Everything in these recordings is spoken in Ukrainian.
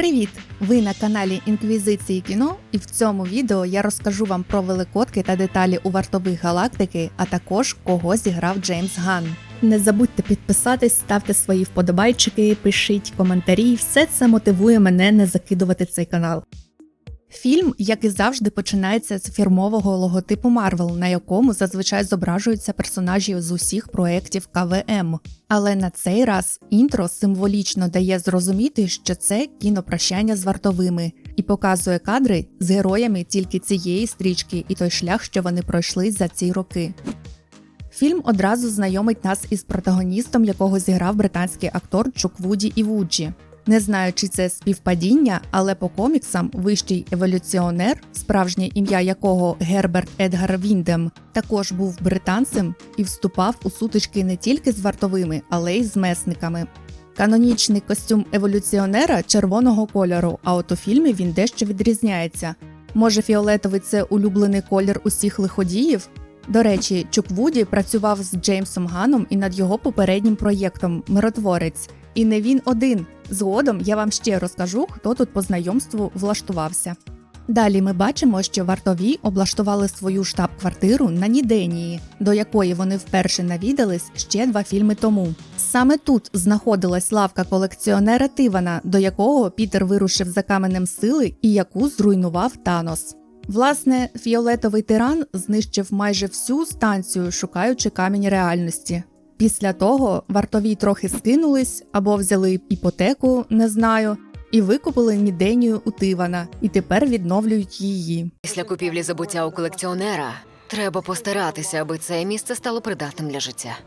Привіт! Ви на каналі Інквізиції кіно, і в цьому відео я розкажу вам про великодки та деталі у вартових галактики, а також кого зіграв Джеймс Ган. Не забудьте підписатись, ставте свої вподобайчики, пишіть коментарі. Все це мотивує мене не закидувати цей канал. Фільм, як і завжди, починається з фірмового логотипу Марвел, на якому зазвичай зображуються персонажі з усіх проєктів КВМ. Але на цей раз інтро символічно дає зрозуміти, що це кінопрощання з вартовими, і показує кадри з героями тільки цієї стрічки і той шлях, що вони пройшли за ці роки. Фільм одразу знайомить нас із протагоністом, якого зіграв британський актор Чук Вуді і Вуджі. Не знаю, чи це співпадіння, але по коміксам вищий еволюціонер, справжнє ім'я якого Герберт Едгар Віндем, також був британцем і вступав у сутички не тільки з вартовими, але й з месниками. Канонічний костюм еволюціонера червоного кольору, а от у фільмі він дещо відрізняється. Може, фіолетовий це улюблений колір усіх лиходіїв? До речі, Чук Вуді працював з Джеймсом Ганом і над його попереднім проєктом Миротворець. І не він один. Згодом я вам ще розкажу, хто тут по знайомству влаштувався. Далі ми бачимо, що вартові облаштували свою штаб-квартиру на Ніденії, до якої вони вперше навідались ще два фільми тому. Саме тут знаходилась лавка колекціонера Тивана, до якого Пітер вирушив за каменем сили і яку зруйнував Танос. Власне, фіолетовий тиран знищив майже всю станцію, шукаючи камінь реальності. Після того вартові трохи скинулись або взяли іпотеку, не знаю, і викупили Ніденію у Тивана, і тепер відновлюють її. Після купівлі забуття у колекціонера треба постаратися, аби це місце стало придатним для життя.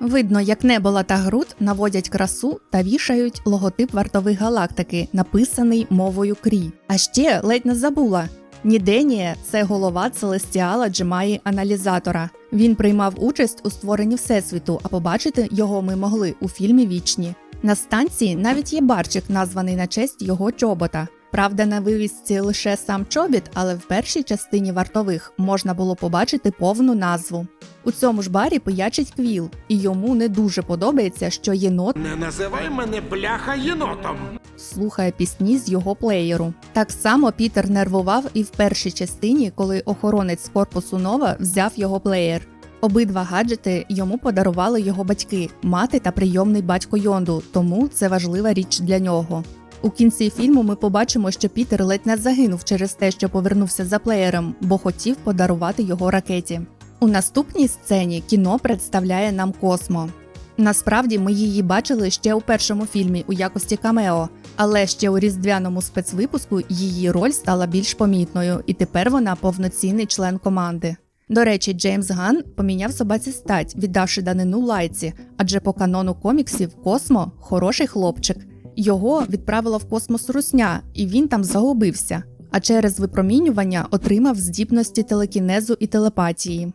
Видно, як небола та груд наводять красу та вішають логотип вартових галактики, написаний мовою Крі. А ще ледь не забула. Ніденія це голова Целестіала Джемаї аналізатора. Він приймав участь у створенні всесвіту, а побачити його ми могли у фільмі Вічні. На станції навіть є барчик, названий на честь його чобота. Правда, на вивісці лише сам чобіт, але в першій частині вартових можна було побачити повну назву. У цьому ж барі пиячить квіл, і йому не дуже подобається, що єнот Не називай мене бляха єнотом. слухає пісні з його плеєру. Так само Пітер нервував і в першій частині, коли охоронець корпусу Нова взяв його плеєр. Обидва гаджети йому подарували його батьки, мати та прийомний батько Йонду, тому це важлива річ для нього. У кінці фільму ми побачимо, що Пітер ледь не загинув через те, що повернувся за плеєром, бо хотів подарувати його ракеті. У наступній сцені кіно представляє нам Космо. Насправді ми її бачили ще у першому фільмі у якості камео, але ще у різдвяному спецвипуску її роль стала більш помітною, і тепер вона повноцінний член команди. До речі, Джеймс Ган поміняв собаці стать, віддавши данину лайці, адже по канону коміксів Космо хороший хлопчик. Його відправила в космос русня, і він там загубився. А через випромінювання отримав здібності телекінезу і телепатії.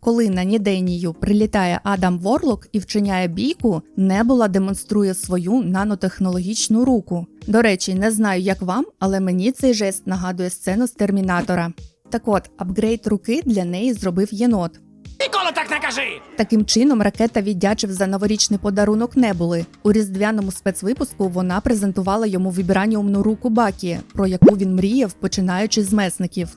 Коли на Ніденію прилітає Адам Ворлок і вчиняє бійку, Небула демонструє свою нанотехнологічну руку. До речі, не знаю, як вам, але мені цей жест нагадує сцену з термінатора. Так от, апгрейд руки для неї зробив єнот. Ніколи так не кажи! Таким чином, ракета віддячив за новорічний подарунок Небули. У різдвяному спецвипуску вона презентувала йому вібраніумну руку Бакі, про яку він мріяв, починаючи з месників.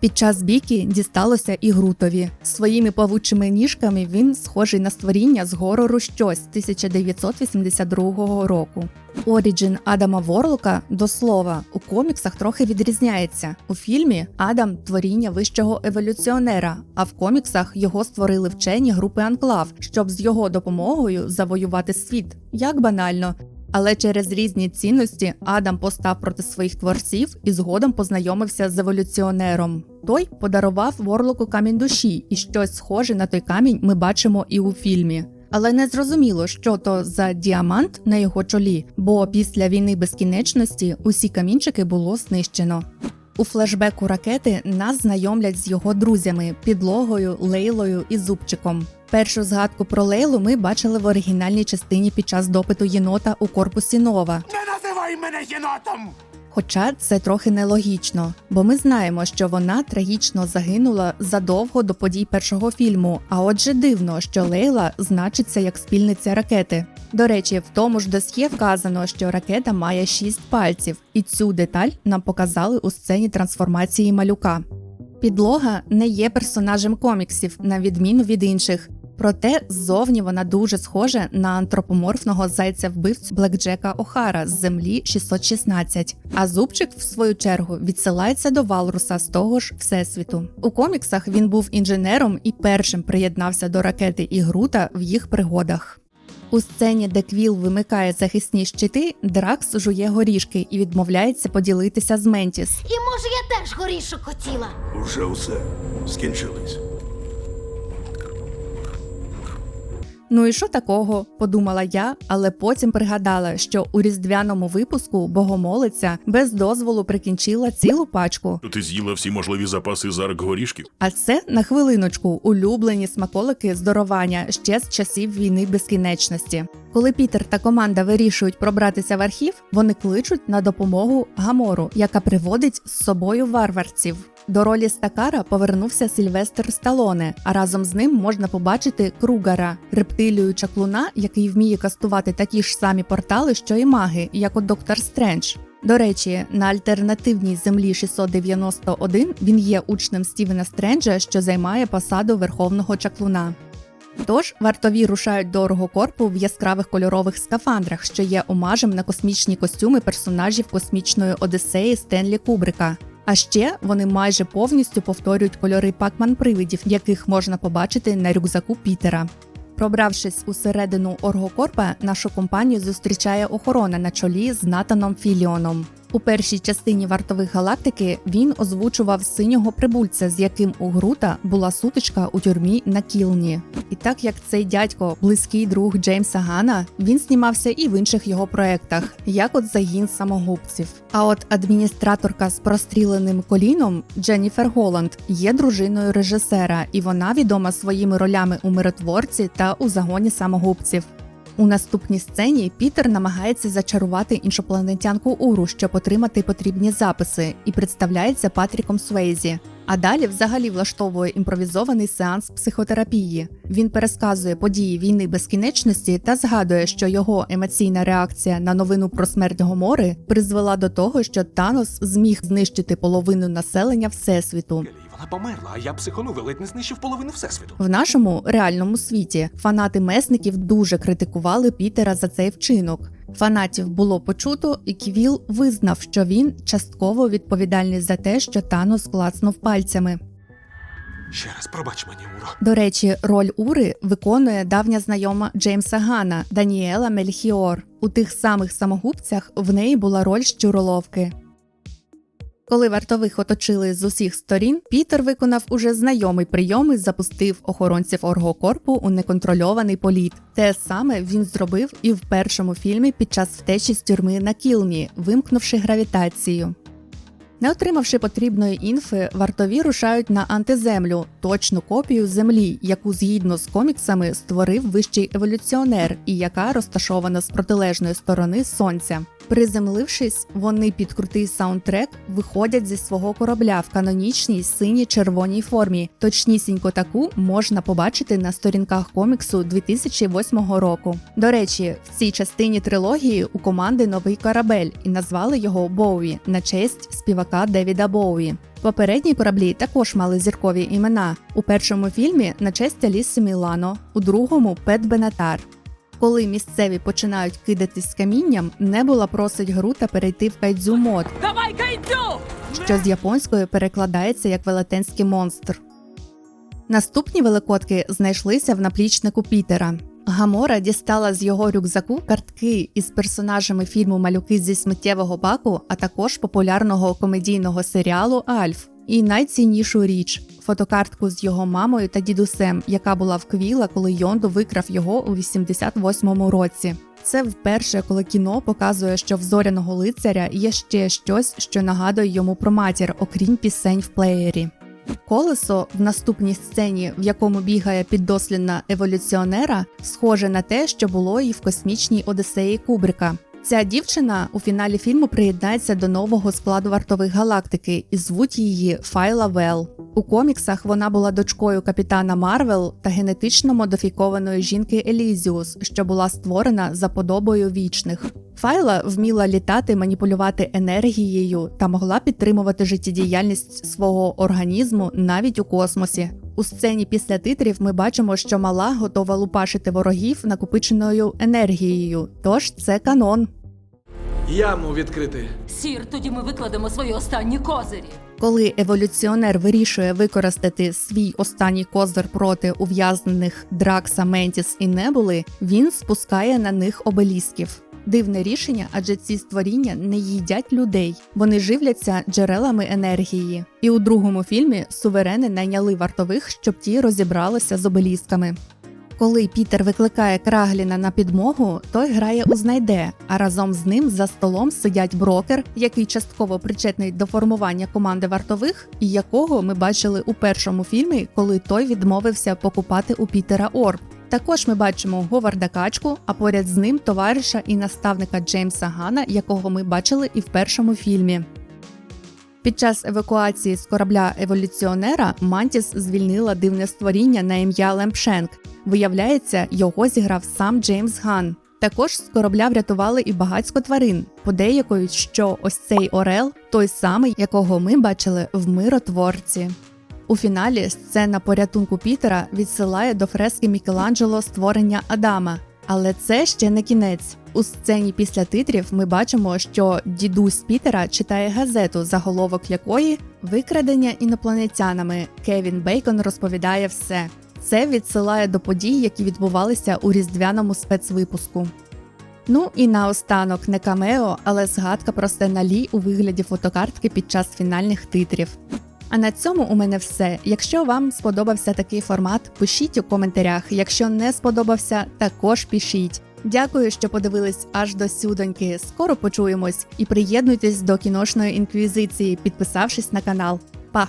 Під час бійки дісталося і Грутові. Своїми павучими ніжками він схожий на створіння з горору щось 1982 року. Оріджин Адама Ворлока до слова у коміксах трохи відрізняється. У фільмі Адам творіння вищого еволюціонера, а в коміксах його створили вчені групи Анклав, щоб з його допомогою завоювати світ. Як банально. Але через різні цінності Адам постав проти своїх творців і згодом познайомився з еволюціонером. Той подарував Ворлоку камінь душі, і щось схоже на той камінь ми бачимо і у фільмі. Але не зрозуміло, що то за діамант на його чолі, бо після війни безкінечності усі камінчики було знищено. У флешбеку ракети нас знайомлять з його друзями підлогою, лейлою і зубчиком. Першу згадку про Лейлу ми бачили в оригінальній частині під час допиту єнота у корпусі Нова. Не називай мене єнотом! Хоча це трохи нелогічно, бо ми знаємо, що вона трагічно загинула задовго до подій першого фільму. А отже, дивно, що Лейла значиться як спільниця ракети. До речі, в тому ж досьє вказано, що ракета має 6 пальців, і цю деталь нам показали у сцені трансформації малюка. Підлога не є персонажем коміксів, на відміну від інших. Проте ззовні вона дуже схожа на антропоморфного зайця-вбивцю Блекджека Охара з землі 616. А зубчик, в свою чергу, відсилається до Валруса з того ж всесвіту. У коміксах він був інженером і першим приєднався до ракети і Грута в їх пригодах. У сцені, де Квіл вимикає захисні щити, Дракс жує горішки і відмовляється поділитися з Ментіс. І може я теж горішок хотіла. Уже все скінчились. Ну і що такого? подумала я, але потім пригадала, що у різдвяному випуску богомолиця без дозволу прикінчила цілу пачку. Ти з'їла всі можливі запаси зарк горішків? А це на хвилиночку улюблені смаколики здоровання ще з часів війни безкінечності. Коли Пітер та команда вирішують пробратися в архів, вони кличуть на допомогу Гамору, яка приводить з собою варварців. До ролі Стакара повернувся Сільвестр Сталоне, а разом з ним можна побачити Кругара, рептилію чаклуна, який вміє кастувати такі ж самі портали, що і маги, як от Доктор Стрендж. До речі, на альтернативній землі 691 він є учнем Стівена Стренджа, що займає посаду верховного чаклуна. Тож вартові рушають до Оргокорпу в яскравих кольорових скафандрах, що є омажем на космічні костюми персонажів космічної Одіссеї Стенлі Кубрика. А ще вони майже повністю повторюють кольори пакман привидів, яких можна побачити на рюкзаку Пітера. Пробравшись усередину Оргокорпа, нашу компанію зустрічає охорона на чолі з Натаном Філіоном. У першій частині вартових галактики він озвучував синього прибульця, з яким у Грута була сутичка у тюрмі на Кілні. І так як цей дядько близький друг Джеймса Гана, він знімався і в інших його проектах, як от загін самогубців. А от адміністраторка з простріленим коліном Дженніфер Голланд є дружиною режисера, і вона відома своїми ролями у миротворці та у загоні самогубців. У наступній сцені Пітер намагається зачарувати іншопланетянку Уру, щоб отримати потрібні записи, і представляється Патріком Суейзі. А далі взагалі влаштовує імпровізований сеанс психотерапії. Він пересказує події війни безкінечності та згадує, що його емоційна реакція на новину про смерть Гомори призвела до того, що Танос зміг знищити половину населення всесвіту. Вона померла, а я психонув і ледь не знищив половину всесвіту. В нашому реальному світі фанати месників дуже критикували Пітера за цей вчинок. Фанатів було почуто, і Квіл визнав, що він частково відповідальний за те, що Танос клацнув пальцями. Ще раз пробач мені, Уро. До речі, роль Ури виконує давня знайома Джеймса Гана Даніела Мельхіор. У тих самих самогубцях в неї була роль щуроловки. Коли вартових оточили з усіх сторін, Пітер виконав уже знайомий прийом і запустив охоронців Оргокорпу у неконтрольований політ. Те саме він зробив і в першому фільмі під час втечі з тюрми на Кілні, вимкнувши гравітацію. Не отримавши потрібної інфи, вартові рушають на антиземлю, точну копію землі, яку згідно з коміксами створив вищий еволюціонер, і яка розташована з протилежної сторони сонця. Приземлившись, вони під крутий саундтрек виходять зі свого корабля в канонічній синій червоній формі. Точнісінько таку можна побачити на сторінках коміксу 2008 року. До речі, в цій частині трилогії у команди новий корабель і назвали його Боуі на честь співака Девіда Боуі. Попередні кораблі також мали зіркові імена. У першому фільмі на честь Аліси Мілано, у другому Пет Бенатар. Коли місцеві починають кидатись камінням, Небула просить Грута перейти в кайдзю мод, Давай, кайдзю! що з японської перекладається як велетенський монстр. Наступні великодки знайшлися в наплічнику Пітера. Гамора дістала з його рюкзаку картки із персонажами фільму Малюки зі сміттєвого баку, а також популярного комедійного серіалу Альф. І найціннішу річ фотокартку з його мамою та дідусем, яка була в Квіла, коли Йондо викрав його у 88-му році. Це вперше, коли кіно показує, що в зоряного лицаря є ще щось, що нагадує йому про матір, окрім пісень в плеєрі. Колесо в наступній сцені, в якому бігає піддослідна еволюціонера, схоже на те, що було і в космічній Одіссеї Кубрика. Ця дівчина у фіналі фільму приєднається до нового складу вартових галактики і звуть її Файла Вел. У коміксах вона була дочкою капітана Марвел та генетично модифікованої жінки Елізіус, що була створена за подобою вічних. Файла вміла літати, маніпулювати енергією та могла підтримувати життєдіяльність свого організму навіть у космосі. У сцені після титрів ми бачимо, що мала готова лупашити ворогів накопиченою енергією. Тож це канон. Яму відкрити. Сір, тоді ми викладемо свої останні козирі. Коли еволюціонер вирішує використати свій останній козир проти ув'язнених Дракса, Ментіс і Небули, він спускає на них обелісків. Дивне рішення, адже ці створіння не їдять людей, вони живляться джерелами енергії. І у другому фільмі суверени найняли вартових, щоб ті розібралися з обелісками. Коли Пітер викликає Крагліна на підмогу, той грає у знайде, а разом з ним за столом сидять брокер, який частково причетний до формування команди вартових, і якого ми бачили у першому фільмі, коли той відмовився покупати у Пітера Орб. Також ми бачимо Говарда Качку, а поряд з ним товариша і наставника Джеймса Гана, якого ми бачили і в першому фільмі. Під час евакуації з корабля еволюціонера Мантіс звільнила дивне створіння на ім'я Лемпшенк. Виявляється, його зіграв сам Джеймс Ган. Також з корабля врятували і багатько тварин. Подеякують, що ось цей Орел той самий, якого ми бачили в миротворці. У фіналі сцена порятунку Пітера відсилає до фрески Мікеланджело створення Адама. Але це ще не кінець. У сцені після титрів ми бачимо, що дідусь Пітера читає газету, заголовок якої викрадення інопланетянами. Кевін Бейкон розповідає все. Це відсилає до подій, які відбувалися у різдвяному спецвипуску. Ну і наостанок не камео, але згадка про Стена Лі у вигляді фотокартки під час фінальних титрів. А на цьому у мене все. Якщо вам сподобався такий формат, пишіть у коментарях. Якщо не сподобався, також пишіть. Дякую, що подивились аж до сюдоньки. Скоро почуємось і приєднуйтесь до кіношної інквізиції, підписавшись на канал. Па!